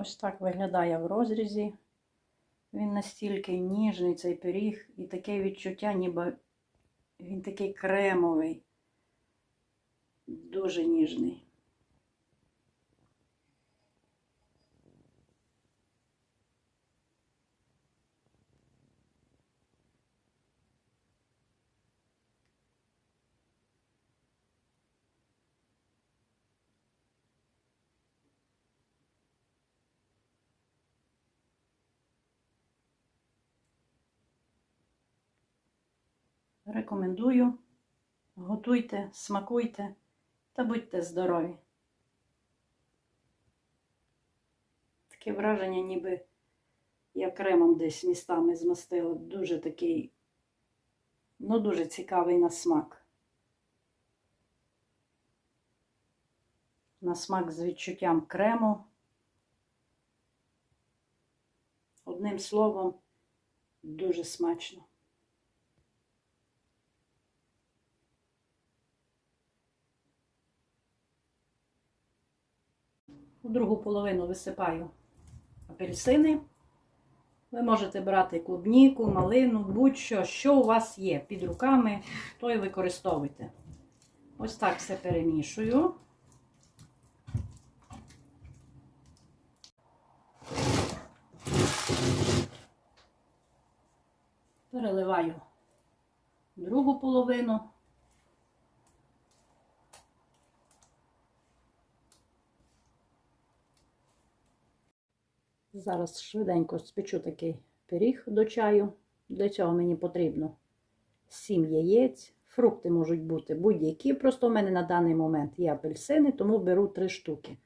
Ось так виглядає в розрізі. Він настільки ніжний, цей пиріг, і таке відчуття, ніби він такий кремовий, дуже ніжний. Рекомендую. Готуйте, смакуйте та будьте здорові. Таке враження, ніби я кремом десь містами змастила. Дуже такий, ну, дуже цікавий на смак. На смак з відчуттям крему. Одним словом, дуже смачно. У другу половину висипаю апельсини. Ви можете брати клубніку, малину, будь-що, що у вас є під руками, то і використовуйте. Ось так все перемішую. Переливаю другу половину. Зараз швиденько спечу такий пиріг до чаю. Для цього мені потрібно 7 яєць. Фрукти можуть бути будь-які. Просто в мене на даний момент є апельсини, тому беру 3 штуки.